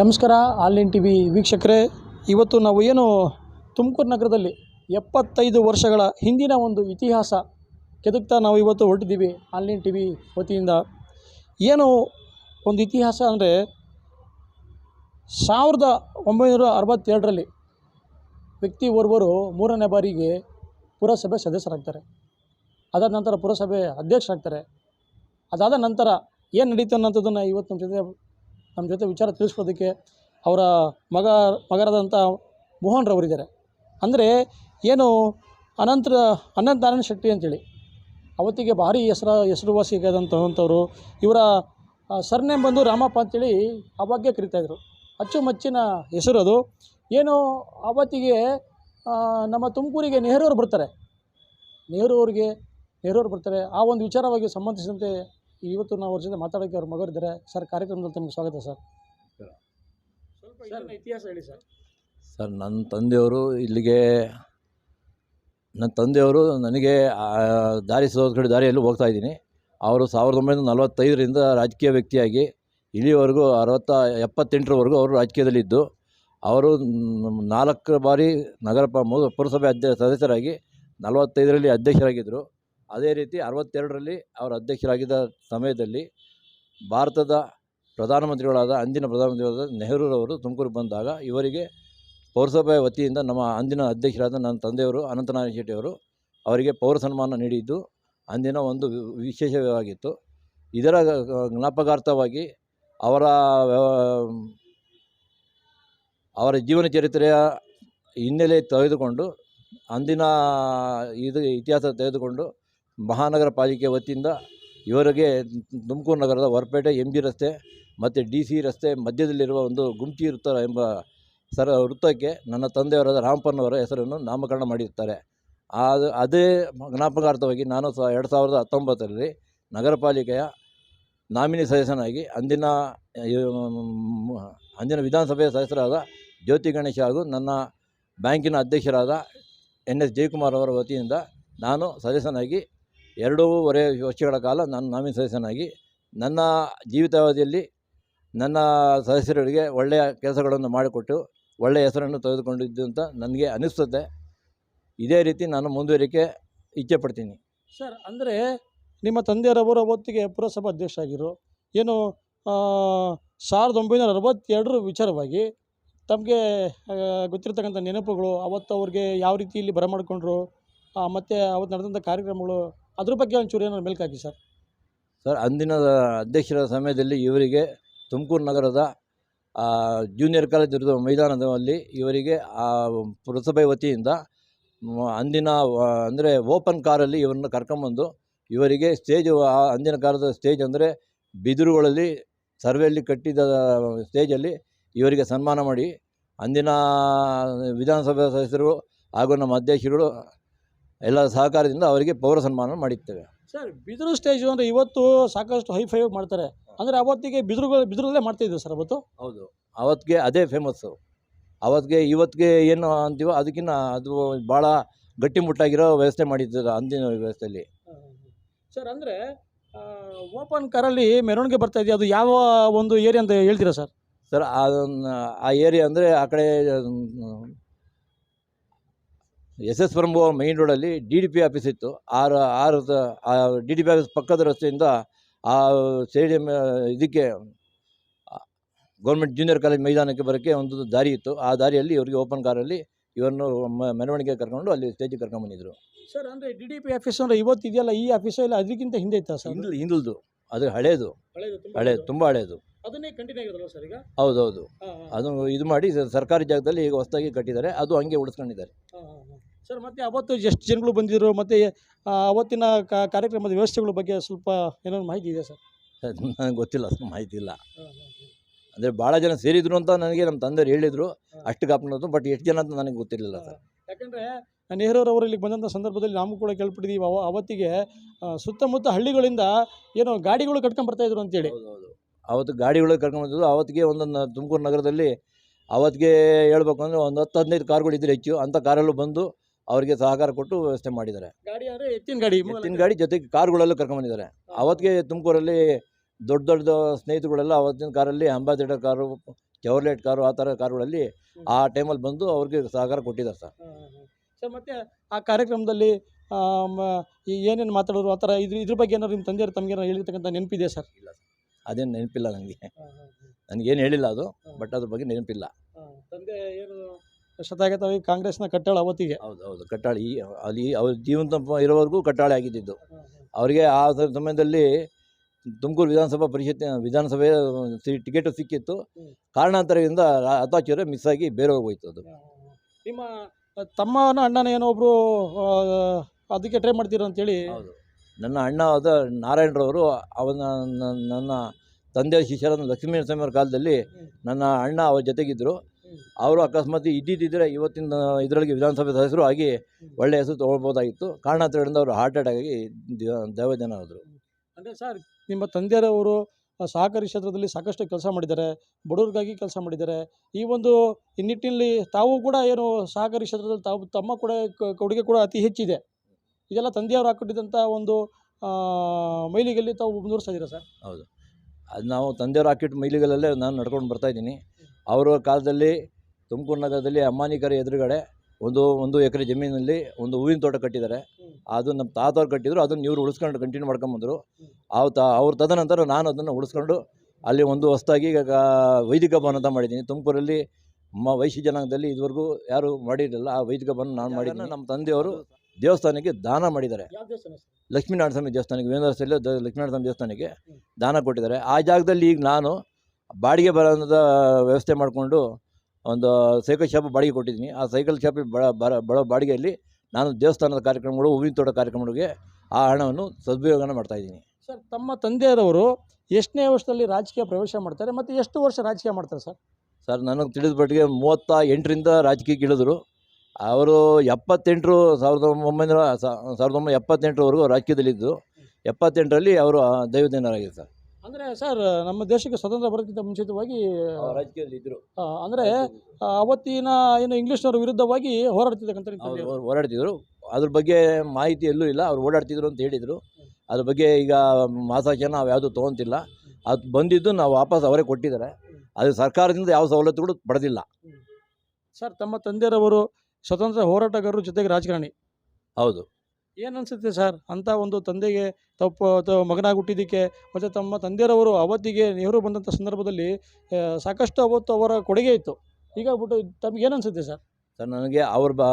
ನಮಸ್ಕಾರ, online T V ವೀಕ್ಷಕರೇ. ಇವತ್ತು ನಾವು ಏನು ತುಮಕೂರು ನಗರದಲ್ಲಿ ಎಪ್ಪತ್ತೈದು ವರ್ಷಗಳ ಹಿಂದಿನ ಒಂದು ಇತಿಹಾಸ ಕೆದಕ್ತಾ ನಾವು ಇವತ್ತು ಹೊರಟಿದ್ದೀವಿ ಆನ್ಲೈನ್ ಟಿ ವಿ ವತಿಯಿಂದ. ಏನು ಒಂದು ಇತಿಹಾಸ ಅಂದರೆ ಸಾವಿರದ ಒಂಬೈನೂರ ಅರವತ್ತೆರಡರಲ್ಲಿ ವ್ಯಕ್ತಿ ಓರ್ವರು ಮೂರನೇ ಬಾರಿಗೆ ಪುರಸಭೆ ಸದಸ್ಯರಾಗ್ತಾರೆ. ಅದಾದ ನಂತರ ಪುರಸಭೆ ಅಧ್ಯಕ್ಷರಾಗ್ತಾರೆ. ಅದಾದ ನಂತರ ಏನು ನಡೀತು ಅನ್ನೋಂಥದ್ದನ್ನು ಇವತ್ತು ನಮ್ಮ ಜೊತೆ ನಮ್ಮ ಜೊತೆ ವಿಚಾರ ತಿಳಿಸ್ಕೊಡೋದಕ್ಕೆ ಅವರ ಮಗ, ಮಗರಾದಂಥ ಮೋಹನ್ ರವರಿದ್ದಾರೆ. ಅಂದರೆ ಏನು ಅನಂತರ ಅನಂತ ನಾರಾಯಣ ಶೆಟ್ಟಿ ಅಂತೇಳಿ, ಅವತ್ತಿಗೆ ಭಾರಿ ಹೆಸರು ಹೆಸರುವಾಸಿಯಾದಂಥವಂಥವ್ರು ಇವರ ಸರ್ನೇಮ್ ಬಂದು ರಾಮಪ್ಪ ಅಂತೇಳಿ ಅವಾಗೆ ಕರಿತಾಯಿದ್ರು ಅಚ್ಚುಮಚ್ಚಿನ ಹೆಸರು ಅದು. ಏನು ಅವತ್ತಿಗೆ ನಮ್ಮ ತುಮಕೂರಿಗೆ ನೆಹರು ಅವರು ಬರ್ತಾರೆ. ನೆಹರು ಅವರಿಗೆ, ನೆಹರು ಅವರು ಬರ್ತಾರೆ. ಆ ಒಂದು ವಿಚಾರವಾಗಿ ಸಂಬಂಧಿಸಿದಂತೆ ಇವತ್ತು ನಾವು ಅವ್ರ ಜೊತೆ ಮಾತಾಡೋಕ್ಕೆ ಅವ್ರ ಮಗರಿದ್ದಾರೆ ಸರ್ ಕಾರ್ಯಕ್ರಮದಲ್ಲಿ ತಮಗೆ ಸ್ವಾಗತ ಸರ್. ಸ್ವಲ್ಪ ಇತಿಹಾಸ ಹೇಳಿ ಸರ್. ಸರ್ ನನ್ನ ತಂದೆಯವರು ಇಲ್ಲಿಗೆ ನನ್ನ ತಂದೆಯವರು ನನಗೆ ಆ, ದಾರಿ ಕಡೆ ದಾರಿಯಲ್ಲಿ ಹೋಗ್ತಾ ಇದ್ದೀನಿ. ಅವರು ಸಾವಿರದ ಒಂಬೈನೂರ ನಲವತ್ತೈದರಿಂದ ರಾಜಕೀಯ ವ್ಯಕ್ತಿಯಾಗಿ ಇಲ್ಲಿವರೆಗೂ ಅರವತ್ತ ಎಪ್ಪತ್ತೆಂಟರವರೆಗೂ ಅವರು ರಾಜಕೀಯದಲ್ಲಿದ್ದು. ಅವರು ನಾಲ್ಕು ಬಾರಿ ನಗರ ಪ ಮು- ಪುರಸಭೆ ಅಧ್ಯ ಸದಸ್ಯರಾಗಿ ನಲವತ್ತೈದರಲ್ಲಿ ಅಧ್ಯಕ್ಷರಾಗಿದ್ದರು. ಅದೇ ರೀತಿ ಅರವತ್ತೆರಡರಲ್ಲಿ ಅವರ ಅಧ್ಯಕ್ಷರಾಗಿದ್ದ ಸಮಯದಲ್ಲಿ ಭಾರತದ ಪ್ರಧಾನಮಂತ್ರಿಗಳಾದ, ಅಂದಿನ ಪ್ರಧಾನಮಂತ್ರಿಗಳಾದ ನೆಹರೂರವರು ತುಮಕೂರಿಗೆ ಬಂದಾಗ ಇವರಿಗೆ ಪೌರಸಭೆ ವತಿಯಿಂದ ನಮ್ಮ ಅಂದಿನ ಅಧ್ಯಕ್ಷರಾದ ನನ್ನ ತಂದೆಯವರು ಅನಂತನಾರಾಯಣ ಶೆಟ್ಟಿಯವರು ಅವರಿಗೆ ಪೌರ ಸನ್ಮಾನ ನೀಡಿದ್ದು ಅಂದಿನ ಒಂದು ವಿಶೇಷವಾಗಿತ್ತು. ಇದರ ಜ್ಞಾಪಕಾರ್ಥವಾಗಿ ಅವರ ಅವರ ಜೀವನ ಚರಿತ್ರೆಯ ಹಿನ್ನೆಲೆ ತೆಗೆದುಕೊಂಡು, ಅಂದಿನ ಇದು ಇತಿಹಾಸ ತೆಗೆದುಕೊಂಡು ಮಹಾನಗರ ಪಾಲಿಕೆ ವತಿಯಿಂದ ಇವರಿಗೆ ತುಮಕೂರು ನಗರದ ಹೊರಪೇಟೆ ಎಂ ಜಿ ರಸ್ತೆ ಮತ್ತು ಡಿ ಸಿ ರಸ್ತೆ ಮಧ್ಯದಲ್ಲಿರುವ ಒಂದು ಗುಮ್ಚಿ ವೃತ್ತ ಎಂಬ ಸರ ವೃತ್ತಕ್ಕೆ ನನ್ನ ತಂದೆಯವರಾದ ರಾಮಪ್ಪನವರ ಹೆಸರನ್ನು ನಾಮಕರಣ ಮಾಡಿರ್ತಾರೆ ಅದು ಅದೇ ಜ್ಞಾಪಕಾರ್ಥವಾಗಿ ನಾನು ಸಹ ಎರಡು ಸಾವಿರದ ಹತ್ತೊಂಬತ್ತರಲ್ಲಿ ನಗರ ಪಾಲಿಕೆಯ ನಾಮಿನಿ ಸದಸ್ಯನಾಗಿ ಅಂದಿನ ಅಂದಿನ ವಿಧಾನಸಭೆಯ ಸದಸ್ಯರಾದ ಜ್ಯೋತಿ ಗಣೇಶ್ ಹಾಗೂ ನನ್ನ ಬ್ಯಾಂಕಿನ ಅಧ್ಯಕ್ಷರಾದ ಎನ್ ಎಸ್ ಜಯಕುಮಾರ್ ಅವರ ವತಿಯಿಂದ ನಾನು ಸದಸ್ಯನಾಗಿ ಎರಡೂವರೆ ವರ್ಷಗಳ ಕಾಲ ನಾನು ನಾಮಿನ ಸದಸ್ಯನಾಗಿ ನನ್ನ ಜೀವಿತಾವಧಿಯಲ್ಲಿ ನನ್ನ ಸದಸ್ಯರಿಗೆ ಒಳ್ಳೆಯ ಕೆಲಸಗಳನ್ನು ಮಾಡಿಕೊಟ್ಟು ಒಳ್ಳೆಯ ಹೆಸರನ್ನು ತೆಗೆದುಕೊಂಡಿದ್ದು ಅಂತ ನನಗೆ ಅನಿಸ್ತದೆ. ಇದೇ ರೀತಿ ನಾನು ಮುಂದುವರಿಕೆ ಇಚ್ಛೆ ಪಡ್ತೀನಿ. ಸರ್, ಅಂದರೆ ನಿಮ್ಮ ತಂದೆಯವರವರು ಅವತ್ತಿಗೆ ಪುರಸಭಾ ಅಧ್ಯಕ್ಷ ಆಗಿರು, ಏನು ಸಾವಿರದ ಒಂಬೈನೂರ ಅರವತ್ತೆರಡರ ವಿಚಾರವಾಗಿ ತಮಗೆ ಗೊತ್ತಿರತಕ್ಕಂಥ ನೆನಪುಗಳು ಅವತ್ತು ಅವ್ರಿಗೆ ಯಾವ ರೀತಿ ಇಲ್ಲಿ ಬರಮಾಡಿಕೊಂಡ್ರು ಮತ್ತು ಅವತ್ತು ನಡೆದಂಥ ಕಾರ್ಯಕ್ರಮಗಳು ಅದ್ರ ಬಗ್ಗೆ ಒಂಚೂರು ಏನಾದ್ರು ಮೇಲ್ಕಾಕಿ ಸರ್ ಸರ್ ಅಂದಿನ ಅಧ್ಯಕ್ಷರ ಸಮಯದಲ್ಲಿ ಇವರಿಗೆ ತುಮಕೂರು ನಗರದ ಜೂನಿಯರ್ ಕಾಲೇಜ್ ಇರುವ ಮೈದಾನದಲ್ಲಿ ಇವರಿಗೆ ಪುರಸಭೆ ವತಿಯಿಂದ ಅಂದಿನ ಅಂದರೆ ಓಪನ್ ಕಾರಲ್ಲಿ ಇವರನ್ನು ಕರ್ಕೊಂಬಂದು ಇವರಿಗೆ ಸ್ಟೇಜ್ ಅಂದಿನ ಕಾಲದ ಸ್ಟೇಜ್ ಅಂದರೆ ಬಿದಿರುಗಳಲ್ಲಿ ಸರ್ವೆಯಲ್ಲಿ ಕಟ್ಟಿದ ಸ್ಟೇಜಲ್ಲಿ ಇವರಿಗೆ ಸನ್ಮಾನ ಮಾಡಿ ಅಂದಿನ ವಿಧಾನಸಭೆ ಸದಸ್ಯರು ಹಾಗೂ ನಮ್ಮ ಅಧ್ಯಕ್ಷರು ಎಲ್ಲ ಸಹಕಾರದಿಂದ ಅವರಿಗೆ ಪೌರ ಸನ್ಮಾನ ಮಾಡಿರ್ತೇವೆ. ಸರ್ ಬಿದಿರು ಸ್ಟೇಜು ಅಂದರೆ ಇವತ್ತು ಸಾಕಷ್ಟು ಹೈ ಫೈ ಮಾಡ್ತಾರೆ. ಅಂದರೆ ಅವತ್ತಿಗೆ ಬಿದಿರು ಬಿದಿರಲ್ಲೇ ಮಾಡ್ತಾಯಿದ್ರು ಸರ್ ಅವತ್ತು? ಹೌದು. ಅವತ್ತಿಗೆ ಅದೇ ಫೇಮಸ್ಸು ಅವತ್ತಿಗೆ ಇವತ್ತಿಗೆ ಏನು ಅಂತೀವೋ ಅದಕ್ಕಿಂತ ಅದು ಭಾಳ ಗಟ್ಟಿಮುಟ್ಟಾಗಿರೋ ವ್ಯವಸ್ಥೆ ಮಾಡಿದ್ದು ಅಂದಿನ ವ್ಯವಸ್ಥೆಯಲ್ಲಿ. ಸರ್ ಅಂದರೆ ಓಪನ್ ಕಾರಲ್ಲಿ ಮೆರವಣಿಗೆ ಬರ್ತಾ ಇದೆಯಾ? ಅದು ಯಾವ ಒಂದು ಏರಿಯಾ ಅಂತ ಹೇಳ್ತೀರಾ ಸರ್? ಸರ್ ಅದನ್ನು ಆ ಏರಿಯಾ ಅಂದರೆ ಆ ಕಡೆ ಎಸ್ ಎಸ್ ಪುರಂ ಮೈನ್ ರೋಡಲ್ಲಿ ಡಿ ಡಿ ಪಿ ಆಫೀಸ್ ಇತ್ತು. ಆರು ಆರು ಆ ಡಿ ಡಿ ಪಿ ಆಫೀಸ್ ಪಕ್ಕದ ರಸ್ತೆಯಿಂದ ಆ ಸ್ಟೇಡಿಯಂ ಇದಕ್ಕೆ ಗೌರ್ಮೆಂಟ್ ಜೂನಿಯರ್ ಕಾಲೇಜ್ ಮೈದಾನಕ್ಕೆ ಬರೋಕ್ಕೆ ಒಂದು ದಾರಿ ಇತ್ತು. ಆ ದಾರಿಯಲ್ಲಿ ಇವರಿಗೆ ಓಪನ್ ಕಾರಲ್ಲಿ ಇವರನ್ನು ಮೆರವಣಿಗೆ ಕರ್ಕೊಂಡು ಅಲ್ಲಿ ಸ್ಟೇಜಿಗೆ ಕರ್ಕೊಂಡ್ಬಂದಿದ್ರು ಸರ್ ಅಂದರೆ ಡಿ ಡಿ ಪಿ ಆಫೀಸ್ ಅಂದರೆ ಇವತ್ತು ಇದೆಯಲ್ಲ ಈ ಆಫೀಸು ಇಲ್ಲ ಅದಕ್ಕಿಂತ ಹಿಂದೆ ಇತ್ತಾ ಸರ್? ಹಿಂದಲ್ ಹಿಂದಲ್ದು. ಅದು ಹಳೇದು. ಹಳೇದು ತುಂಬ ಹಳೇದು ಅದನ್ನೇ ಕಂಟಿನ್ಯೂ ಆಗಿರೋಲ್ಲ ಸರ್ ಈಗ? ಹೌದೌದು. ಅದು ಇದು ಮಾಡಿ ಸರ್ಕಾರಿ ಜಾಗದಲ್ಲಿ ಈಗ ಹೊಸದಾಗಿ ಕಟ್ಟಿದ್ದಾರೆ. ಅದು ಹಂಗೆ ಉಳಿಸ್ಕೊಂಡಿದ್ದಾರೆ. ಸರ್ ಮತ್ತೆ ಅವತ್ತು ಎಷ್ಟು ಜನಗಳು ಬಂದಿದ್ರು ಮತ್ತು ಅವತ್ತಿನ ಕಾ- ಕಾರ್ಯಕ್ರಮದ ವ್ಯವಸ್ಥೆಗಳ ಬಗ್ಗೆ ಸ್ವಲ್ಪ ಏನೋ ಮಾಹಿತಿ ಇದೆ ಸರ್? ನನಗೆ ಗೊತ್ತಿಲ್ಲ ಅಷ್ಟು ಮಾಹಿತಿ ಇಲ್ಲ. ಅಂದರೆ ಭಾಳ ಜನ ಸೇರಿದ್ರು ಅಂತ ನನಗೆ ನಮ್ಮ ತಂದೆಯರು ಹೇಳಿದರು. ಅಷ್ಟು ಕಾಪಾಡೋದು ಬಟ್ ಎಷ್ಟು ಜನ ಅಂತ ನನಗೆ ಗೊತ್ತಿರಲಿಲ್ಲ ಸರ್. ಯಾಕಂದರೆ ನೆಹರೂರವರು ಇಲ್ಲಿಗೆ ಬಂದಂಥ ಸಂದರ್ಭದಲ್ಲಿ ನಾವು ಕೂಡ ಕೇಳ್ಬಿಟ್ಟಿದ್ದೀವಿ ಅವ ಅವತ್ತಿಗೆ ಸುತ್ತಮುತ್ತ ಹಳ್ಳಿಗಳಿಂದ ಏನೋ ಗಾಡಿಗಳು ಕಟ್ಕೊಂಡು ಬರ್ತಾ ಇದ್ರು ಅಂತೇಳಿ. ಹೌದು ಅವತ್ತು ಗಾಡಿಗಳು ಕರ್ಕೊಂಡ್ಬಂದಿದ್ದು ಅವತ್ತಿಗೆ ಒಂದೊಂದು ತುಮಕೂರು ನಗರದಲ್ಲಿ ಅವತ್ತಿಗೆ ಹೇಳ್ಬೇಕು ಅಂದರೆ ಒಂದು ಹತ್ತು ಹದಿನೈದು ಕಾರ್ಗಳು ಇದ್ರೆ ಹೆಚ್ಚು. ಅಂಥ ಕಾರಲ್ಲೂ ಬಂದು ಅವರಿಗೆ ಸಹಕಾರ ಕೊಟ್ಟು ವ್ಯವಸ್ಥೆ ಮಾಡಿದ್ದಾರೆ. ಗಾಡಿ ಅಂದರೆ ಎತ್ತಿನ ಗಾಡಿ ಎತ್ತಿನ ಗಾಡಿ ಜೊತೆಗೆ ಕಾರ್ಗಳಲ್ಲೂ ಕರ್ಕೊಂಡ್ಬಂದಿದ್ದಾರೆ. ಅವತ್ತಿಗೆ ತುಮಕೂರಲ್ಲಿ ದೊಡ್ಡ ದೊಡ್ಡ ಸ್ನೇಹಿತರುಗಳೆಲ್ಲ ಅವತ್ತಿನ ಕಾರಲ್ಲಿ ಅಂಬಾಸಿಡರ್ ಕಾರು ಚವರ್ಲೆಟ್ ಕಾರು ಆ ಥರ ಕಾರುಗಳಲ್ಲಿ ಆ ಟೈಮಲ್ಲಿ ಬಂದು ಅವ್ರಿಗೆ ಸಹಕಾರ ಕೊಟ್ಟಿದ್ದಾರೆ ಸರ್. ಸರ್ ಮತ್ತೆ ಆ ಕಾರ್ಯಕ್ರಮದಲ್ಲಿ ಈ ಏನೇನು ಮಾತಾಡೋರು ಆ ಥರ ಇದ್ರ ಇದ್ರ ಬಗ್ಗೆ ಏನಾದ್ರು ನಿಮ್ಮ ತಂದೆಯವರು ತಮಗೆ ಹೇಳಿರ್ತಕ್ಕಂಥ ನೆನಪಿದೆ ಸರ್? ಅದೇನು ನೆನಪಿಲ್ಲ ನನಗೆ ನನಗೇನು ಹೇಳಿಲ್ಲ ಅದು ಬಟ್ ಅದ್ರ ಬಗ್ಗೆ ನೆನಪಿಲ್ಲ. ತಂದೆ ಏನು ಶತಾಗತವಾಗಿ ಕಾಂಗ್ರೆಸ್ನ ಕಟ್ಟಾಳ ಅವತ್ತಿಗೆ. ಹೌದು ಹೌದು ಕಟ್ಟಾಳಿ. ಈ- ಅಲ್ಲಿ ಅವ್ರ ಜೀವಂತ ಇರೋವರೆಗೂ ಕಟ್ಟಾಳೆ ಆಗಿದ್ದಿದ್ದು ಅವರಿಗೆ ಆ ಸ- ಸಮಯದಲ್ಲಿ ತುಮಕೂರು ವಿಧಾನಸಭಾ ಪರಿಷತ್ ವಿಧಾನಸಭೆ ಟಿಕೆಟು ಸಿಕ್ಕಿತ್ತು. ಹ್ಮ್. ಕಾರಣಾಂತರದಿಂದ ಅತಾಚಾರ್ಯ ಮಿಸ್ ಆಗಿ ಬೇರೆ ಹೋಗೋಯ್ತು ಅದು. ನಿಮ್ಮ ತಮ್ಮನ ಅಣ್ಣನ ಏನೋ ಒಬ್ರು ಆ, ಅದಕ್ಕೆ ಟ್ರೈ ಮಾಡ್ತೀರ ಅಂತೇಳಿ? ಹೌದು. ನನ್ನ ಅಣ್ಣ ಆದ ನಾರಾಯಣರವರು ಅವನ ನನ್ನ- ತಂದೆ ತಂದೆಯ ಶಿಷ್ಯರಾದ ಲಕ್ಷ್ಮೀ ನರಸಿಂಹರ ಕಾಲದಲ್ಲಿ ನನ್ನ ಅಣ್ಣ ಅವ್ರ ಜೊತೆಗಿದ್ದರು. ಅವರು ಅಕಸ್ಮಾತ್ ಇದ್ದಿದ್ದಿದ್ರೆ ಇವತ್ತಿನ ಇದರೊಳಗೆ ವಿಧಾನಸಭೆ ಸದಸ್ಯರು ಆಗಿ ಒಳ್ಳೆಯ ಹೆಸರು ತೊಗೊಳ್ಬೋದಾಗಿತ್ತು. ಕಾರಣಾಂತರದಿಂದ ಅವರು ಹಾರ್ಟ್ ಅಟ್ಯಾಕ್ ಆಗಿ ದೇವ ಜನ ಆದರು. ಅಂದರೆ ಸರ್ ನಿಮ್ಮ ತಂದೆಯವರು ಸಹಕಾರಿ ಕ್ಷೇತ್ರದಲ್ಲಿ ಸಾಕಷ್ಟು ಕೆಲಸ ಮಾಡಿದ್ದಾರೆ ಬಡವರಿಗಾಗಿ ಕೆಲಸ ಮಾಡಿದ್ದಾರೆ. ಈ ಒಂದು ಈ ನಿಟ್ಟಿನಲ್ಲಿ ತಾವು ಕೂಡ ಏನು ಸಹಕಾರಿ ಕ್ಷೇತ್ರದಲ್ಲಿ ತಾವು ತಮ್ಮ ಕೂಡ ಕೊಡುಗೆ ಕೂಡ ಅತಿ ಹೆಚ್ಚಿದೆ. ಇದೆಲ್ಲ ತಂದೆಯವರು ಹಾಕಿಟ್ಟಿದ್ದಂಥ ಒಂದು ಮೈಲಿಗೆಯಲ್ಲಿ ಮೈಲಿಗಲ್ಲಿ ತಾವು ಮುಂದುವರಿಸ್ತಾ ಇದ್ದೀರಾ ಸರ್? ಅದು ನಾವು ತಂದೆಯವರು ಹಾಕಿಟ್ಟು ಮೈಲಿಗಳಲ್ಲೇ ನಾನು ನಡ್ಕೊಂಡು ಬರ್ತಾ ಇದ್ದೀನಿ. ಅವರ ಕಾಲದಲ್ಲಿ ತುಮಕೂರು ನಗರದಲ್ಲಿ ಅಮ್ಮಾನಿಕರ ಎದುರುಗಡೆ ಒಂದು ಒಂದು ಎಕರೆ ಜಮೀನಲ್ಲಿ ಒಂದು ಹೂವಿನ ತೋಟ ಕಟ್ಟಿದ್ದಾರೆ. ಅದು ನಮ್ಮ ತಾತವ್ರು ಕಟ್ಟಿದ್ರು ಅದನ್ನು ಇವರು ಉಳಿಸ್ಕೊಂಡು ಕಂಟಿನ್ಯೂ ಮಾಡ್ಕೊಂಬಂದರು ಅವ್ರು ತ ಅವ್ರ ತದನಂತರ ನಾನು ಅದನ್ನು ಉಳಿಸ್ಕೊಂಡು ಅಲ್ಲಿ ಒಂದು ಹೊಸ್ತಾಗಿ ಈಗ ವೈದಿಕ ಭವನ ಅಂತ ಮಾಡಿದ್ದೀನಿ. ತುಮಕೂರಲ್ಲಿ ಮ ವೈಶ್ಯ ಜನಾಂಗದಲ್ಲಿ ಇದುವರೆಗೂ ಯಾರು ಮಾಡಿರಲಿಲ್ಲ. ಆ ವೈದಿಕ ಭವನ ನಾನು ಮಾಡಿದ್ದೀನಿ. ನಮ್ಮ ತಂದೆಯವರು ದೇವಸ್ಥಾನಕ್ಕೆ ದಾನ ಮಾಡಿದ್ದಾರೆ. ಲಕ್ಷ್ಮೀನಾರಾಯಣ ಸ್ವಾಮಿ ದೇವಸ್ಥಾನಕ್ಕೆ ದ ಲಕ್ಷ್ಮೀನಾರಾಯಣ ಸ್ವಾಮಿ ದೇವಸ್ಥಾನಕ್ಕೆ ದಾನ ಕೊಟ್ಟಿದ್ದಾರೆ. ಆ ಜಾಗದಲ್ಲಿ ಈಗ ನಾನು ಬಾಡಿಗೆ ಬರೋದ ವ್ಯವಸ್ಥೆ ಮಾಡಿಕೊಂಡು ಒಂದು ಸೈಕಲ್ ಶಾಪ್ ಬಾಡಿಗೆ ಕೊಟ್ಟಿದ್ದೀನಿ. ಆ ಸೈಕಲ್ ಶಾಪ್ ಬಡ ಬರ ಬಡೋ ಬಾಡಿಗೆಯಲ್ಲಿ ನಾನು ದೇವಸ್ಥಾನದ ಕಾರ್ಯಕ್ರಮಗಳು ಹೂವಿನ ತೋಟ ಕಾರ್ಯಕ್ರಮಗಳಿಗೆ ಆ ಹಣವನ್ನು ಸದುಪಯೋಗನ ಮಾಡ್ತಾಯಿದ್ದೀನಿ ಸರ್ ತಮ್ಮ ತಂದೆಯರವರು ಎಷ್ಟನೇ ವರ್ಷದಲ್ಲಿ ರಾಜಕೀಯ ಪ್ರವೇಶ ಮಾಡ್ತಾರೆ ಮತ್ತು ಎಷ್ಟು ವರ್ಷ ರಾಜಕೀಯ ಮಾಡ್ತಾರೆ ಸರ್? ಸರ್ ನನಗೆ ತಿಳಿದ ಮಟ್ಟಿಗೆ ಮೂವತ್ತ ಎಂಟರಿಂದ ರಾಜಕೀಯಕ್ಕೆ ಇಳಿದ್ರು ಅವರು ಎಪ್ಪತ್ತೆಂಟರು ಸಾವಿರದ ಒಂಬೈನೂರ ಸಾವಿರದ ಒಂಬೈನೂರ ಎಪ್ಪತ್ತೆಂಟರವರೆಗೂ ರಾಜಕೀಯದಲ್ಲಿದ್ದು ಎಪ್ಪತ್ತೆಂಟರಲ್ಲಿ ಅವರು ದೈವದಿನರಾಗಿದ್ದರು ಸರ್. ಅಂದರೆ ಸರ್ ನಮ್ಮ ದೇಶಕ್ಕೆ ಸ್ವತಂತ್ರ ಬರೋದಕ್ಕಿಂತ ಮುಂಚಿತವಾಗಿ ರಾಜಕೀಯದಲ್ಲಿ ಇದ್ದರು ಆ, ಅಂದರೆ ಅವತ್ತಿನ ಏನು ಇಂಗ್ಲಿಷ್ನವ್ರ ವಿರುದ್ಧವಾಗಿ ಹೋರಾಡ್ತಿದ್ದಕ್ಕಂತ ಹೋರಾಡ್ತಿದ್ರು. ಅದ್ರ ಬಗ್ಗೆ ಮಾಹಿತಿ ಎಲ್ಲೂ ಇಲ್ಲ. ಅವ್ರು ಓಡಾಡ್ತಿದ್ರು ಅಂತ ಹೇಳಿದರು. ಅದ್ರ ಬಗ್ಗೆ ಈಗ ಮಾಸಾಶನ ನಾವು ಯಾವುದು ತೊಗೊತಿಲ್ಲ. ಅದು ಬಂದಿದ್ದು ನಾವು ವಾಪಸ್ ಅವರೇ ಕೊಟ್ಟಿದ್ದಾರೆ. ಅದು ಸರ್ಕಾರದಿಂದ ಯಾವ ಸವಲತ್ತುಗಳು ಪಡೆದಿಲ್ಲ. ಸರ್ ತಮ್ಮ ತಂದೆಯರವರು ಸ್ವತಂತ್ರ ಹೋರಾಟಗಾರರು ಜೊತೆಗೆ ರಾಜಕಾರಣಿ. ಹೌದು. ಏನು ಅನಿಸುತ್ತೆ ಸರ್? ಅಂಥ ಒಂದು ತಂದೆಗೆ ತಪ್ಪು ಮಗನಾಗಿ ಹುಟ್ಟಿದ್ದಕ್ಕೆ ಮತ್ತು ತಮ್ಮ ತಂದೆಯರವರು ಅವತ್ತಿಗೆ ನೆಹರು ಬಂದಂಥ ಸಂದರ್ಭದಲ್ಲಿ ಸಾಕಷ್ಟು ಅವತ್ತು ಅವರ ಕೊಡುಗೆ ಇತ್ತು. ಈಗ ಬಿಟ್ಟು ತಮ್ಗೆ ಏನು ಅನಿಸುತ್ತೆ ಸರ್? ಸರ್, ನನಗೆ ಅವ್ರ ಬ,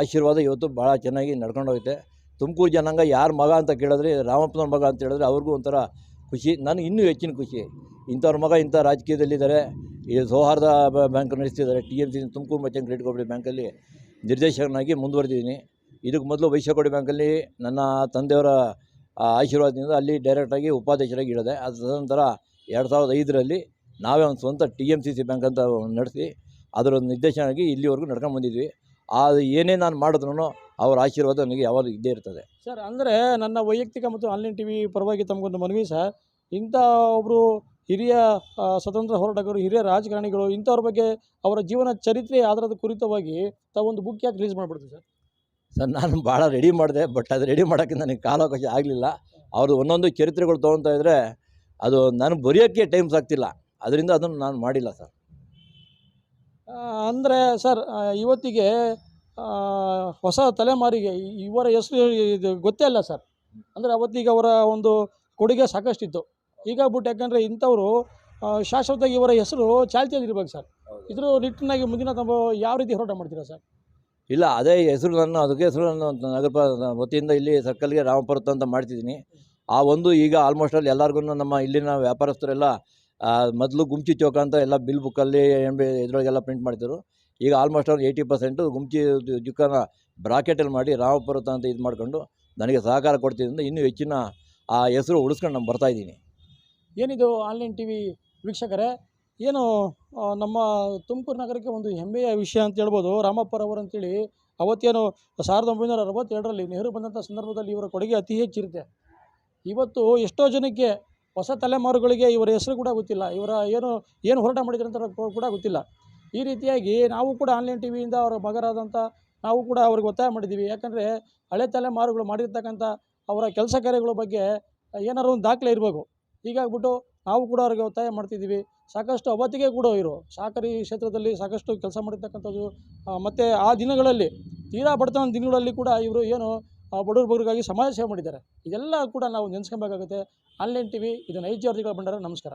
ಆಶೀರ್ವಾದ ಇವತ್ತು ಭಾಳ ಚೆನ್ನಾಗಿ ನಡ್ಕೊಂಡು ಹೋಗುತ್ತೆ ತುಮಕೂರು ಜನಾಂಗ ಯಾರ ಮಗ ಅಂತ ಕೇಳಿದ್ರೆ, ರಾಮಪ್ಪನವ್ರ ಮಗ ಅಂತ ಹೇಳಿದ್ರೆ ಅವ್ರಿಗೂ ಒಂಥರ ಖುಷಿ. ನನಗೆ ಇನ್ನೂ ಹೆಚ್ಚಿನ ಖುಷಿ. ಇಂಥವ್ರ ಮಗ ಇಂಥ ರಾಜಕೀಯದಲ್ಲಿದ್ದಾರೆ. ಈ ಸೌಹಾರ್ದ bank ನಡೆಸ್ತಿದ್ದಾರೆ. T M C, Tumkur merchants credit cooperative ಬ್ಯಾಂಕಲ್ಲಿ ನಿರ್ದೇಶಕನಾಗಿ ಮುಂದುವರೆದಿದ್ದೀನಿ. ಇದಕ್ಕೆ ಮೊದಲು ವೈಶ್ಯಕೋಡಿ ಬ್ಯಾಂಕಲ್ಲಿ ನನ್ನ ತಂದೆಯವರ ಆಶೀರ್ವಾದದಿಂದ ಅಲ್ಲಿ ಡೈರೆಕ್ಟಾಗಿ ಉಪಾಧ್ಯಕ್ಷರಾಗಿ ಇಳಿದೆ. ಅದು ತದನಂತರ ಎರಡು ಸಾವಿರದ ಐದರಲ್ಲಿ ನಾವೇ ಒಂದು ಸ್ವಂತ T M C C bank ಅಂತ ನಡೆಸಿ ಅದರ ನಿರ್ದೇಶನಾಗಿ ಇಲ್ಲಿವರೆಗೂ ನಡ್ಕೊಂಡು ಬಂದಿದ್ವಿ. ಅದು ಏನೇ ನಾನು ಮಾಡಿದ್ರು ಅವರ ಆಶೀರ್ವಾದ ನನಗೆ ಯಾವಾಗಲೂ ಇದ್ದೇ ಇರ್ತದೆ. ಸರ್, ಅಂದರೆ ನನ್ನ ವೈಯಕ್ತಿಕ ಮತ್ತು ಆನ್ಲೈನ್ ಟಿ ವಿ ಪರವಾಗಿ ತಮಗೊಂದು ಮನವಿ ಸರ್. ಇಂಥ ಒಬ್ಬರು ಹಿರಿಯ ಸ್ವತಂತ್ರ ಹೋರಾಟಗಾರರು, ಹಿರಿಯ ರಾಜಕಾರಣಿಗಳು ಇಂಥವ್ರ ಬಗ್ಗೆ ಅವರ ಜೀವನ ಚರಿತ್ರೆ ಆಧಾರದ ಕುರಿತವಾಗಿ ತಾವೊಂದು ಬುಕ್ ಯಾಕೆ ರಿಲೀಸ್ ಮಾಡಿಬಿಡ್ತೀವಿ ಸರ್? ಸರ್ ನಾನು ಭಾಳ ರೆಡಿ ಮಾಡಿದೆ ಬಟ್ ಅದು ರೆಡಿ ಮಾಡೋಕ್ಕೆ ನನಗೆ ಕಾಲಾವಕಾಶ ಆಗಲಿಲ್ಲ. ಅವರು ಒಂದೊಂದು ಚರಿತ್ರೆಗಳು ತೊಗೊತಾ ಇದ್ದರೆ ಅದು ನಾನು ಬರೆಯೋಕ್ಕೆ ಟೈಮ್ ಸಾಕ್ತಿಲ್ಲ ಅದರಿಂದ ಅದನ್ನು ನಾನು ಮಾಡಿಲ್ಲ ಸರ್. ಅಂದರೆ ಸರ್ ಇವತ್ತಿಗೆ ಹೊಸ ತಲೆಮಾರಿಗೆ ಇವರ ಹೆಸರು ಇದು ಗೊತ್ತೇ ಇಲ್ಲ ಸರ್. ಅಂದರೆ ಅವತ್ತಿಗೆ ಅವರ ಒಂದು ಕೊಡುಗೆ ಸಾಕಷ್ಟಿತ್ತು. ಈಗ ಬಿಟ್ಟು ಯಾಕಂದರೆ ಇಂಥವರು ಶಾಶ್ವತವಾಗಿ ಇವರ ಹೆಸರು ಚಾಲ್ತಿಯಲ್ಲಿ ಇರ್ಬೇಕು ಸರ್ ಇದ್ರ ನಿಟ್ಟಿನಾಗಿ ಮುಂದಿನ ತಮ್ಮ ಯಾವ ರೀತಿ ಹೋರಾಟ ಮಾಡ್ತೀರಾ ಸರ್? ಇಲ್ಲ, ಅದೇ ಹೆಸರು ನನ್ನ, ಅದಕ್ಕೆ ಹೆಸರು ನನ್ನ ನಗರ ವತಿಯಿಂದ ಇಲ್ಲಿ ಸರ್ಕಲ್ಗೆ ರಾಮಪುರತ ಅಂತ ಮಾಡ್ತಿದ್ದೀನಿ. ಆ ಒಂದು ಈಗ ಆಲ್ಮೋಸ್ಟ್ ಅಲ್ಲಿ ಎಲ್ಲರಿಗೂ ನಮ್ಮ ಇಲ್ಲಿನ ವ್ಯಾಪಾರಸ್ಥರೆಲ್ಲ ಮೊದಲು ಗುಮ್ಚಿ ಚೌಕ ಅಂತ ಎಲ್ಲ ಬಿಲ್ ಬುಕ್ಕಲ್ಲಿ ಎಣಬೆ ಇದ್ರೊಳಗೆಲ್ಲ ಪ್ರಿಂಟ್ ಮಾಡ್ತಿದ್ರು. ಈಗ ಆಲ್ಮೋಸ್ಟ್ ಅವ್ರು ಏಯ್ಟಿ ಪರ್ಸೆಂಟು ಗುಮ್ಚಿ ಜುಕ್ಕನ ಬ್ರಾಕೆಟಲ್ಲಿ ಮಾಡಿ ರಾಮಪುರತ ಅಂತ ಇದು ಮಾಡ್ಕೊಂಡು ನನಗೆ ಸಹಕಾರ ಕೊಡ್ತಿದ್ದರಿಂದ ಇನ್ನೂ ಹೆಚ್ಚಿನ ಆ ಹೆಸರು ಉಳಿಸ್ಕೊಂಡು ನಾನು ಬರ್ತಾಯಿದ್ದೀನಿ ಏನಿದು ಆನ್ಲೈನ್ ಟಿ ವಿ ವೀಕ್ಷಕರೇ ಏನು ನಮ್ಮ ತುಮಕೂರು ನಗರಕ್ಕೆ ಒಂದು ಹೆಮ್ಮೆಯ ವಿಷಯ ಅಂತ ಹೇಳ್ಬೋದು. ರಾಮಪ್ಪರವರು ಅಂತೇಳಿ ಅವತ್ತೇನು ಸಾವಿರದ ಒಂಬೈನೂರ ಅರವತ್ತೆರಡರಲ್ಲಿ ನೆಹರು ಬಂದಂಥ ಸಂದರ್ಭದಲ್ಲಿ ಇವರ ಕೊಡುಗೆ ಅತಿ ಹೆಚ್ಚಿರುತ್ತೆ. ಇವತ್ತು ಎಷ್ಟೋ ಜನಕ್ಕೆ ಹೊಸ ತಲೆಮಾರುಗಳಿಗೆ ಇವರ ಹೆಸರು ಕೂಡ ಗೊತ್ತಿಲ್ಲ. ಇವರ ಏನು ಏನು ಹೋರಾಟ ಮಾಡಿದ್ರು ಅಂತ ಕೂಡ ಗೊತ್ತಿಲ್ಲ. ಈ ರೀತಿಯಾಗಿ ನಾವು ಕೂಡ ಆನ್ಲೈನ್ ಟಿ ವಿಯಿಂದ ಅವರ ಮಗರಾದಂಥ ನಾವು ಕೂಡ ಅವ್ರಿಗೆ ಒತ್ತಾಯ ಮಾಡಿದ್ದೀವಿ. ಯಾಕಂದರೆ ಹಳೆ ತಲೆಮಾರುಗಳು ಮಾಡಿರ್ತಕ್ಕಂಥ ಅವರ ಕೆಲಸ ಕಾರ್ಯಗಳ ಬಗ್ಗೆ ಏನಾದ್ರು ಒಂದು ದಾಖಲೆ ಇರಬೇಕು. ಹೀಗಾಗ್ಬಿಟ್ಟು ನಾವು ಕೂಡ ಅವ್ರಿಗೆ ಒತ್ತಾಯ ಮಾಡ್ತಿದ್ದೀವಿ. ಸಾಕಷ್ಟು ಅವತ್ತಿಗೆ ಕೂಡ ಇವರು ಸಹಕಾರಿ ಕ್ಷೇತ್ರದಲ್ಲಿ ಸಾಕಷ್ಟು ಕೆಲಸ ಮಾಡಿರ್ತಕ್ಕಂಥದ್ದು ಮತ್ತು ಆ ದಿನಗಳಲ್ಲಿ, ತೀರಾ ಬಡತನ ದಿನಗಳಲ್ಲಿ ಕೂಡ ಇವರು ಏನು ಬಡವ್ರ ಬಗ್ಗರಿಗಾಗಿ ಸಮಾಜ ಸೇವೆ ಮಾಡಿದ್ದಾರೆ. ಇದೆಲ್ಲ ಕೂಡ ನಾವು ನೆನೆಸ್ಕೊಬೇಕಾಗುತ್ತೆ. ಆನ್ಲೈನ್ ಟಿ ವಿ ಇದು ನೈಜ ವರದಿಗಳ ಭಂಡಾರ. ನಮಸ್ಕಾರ.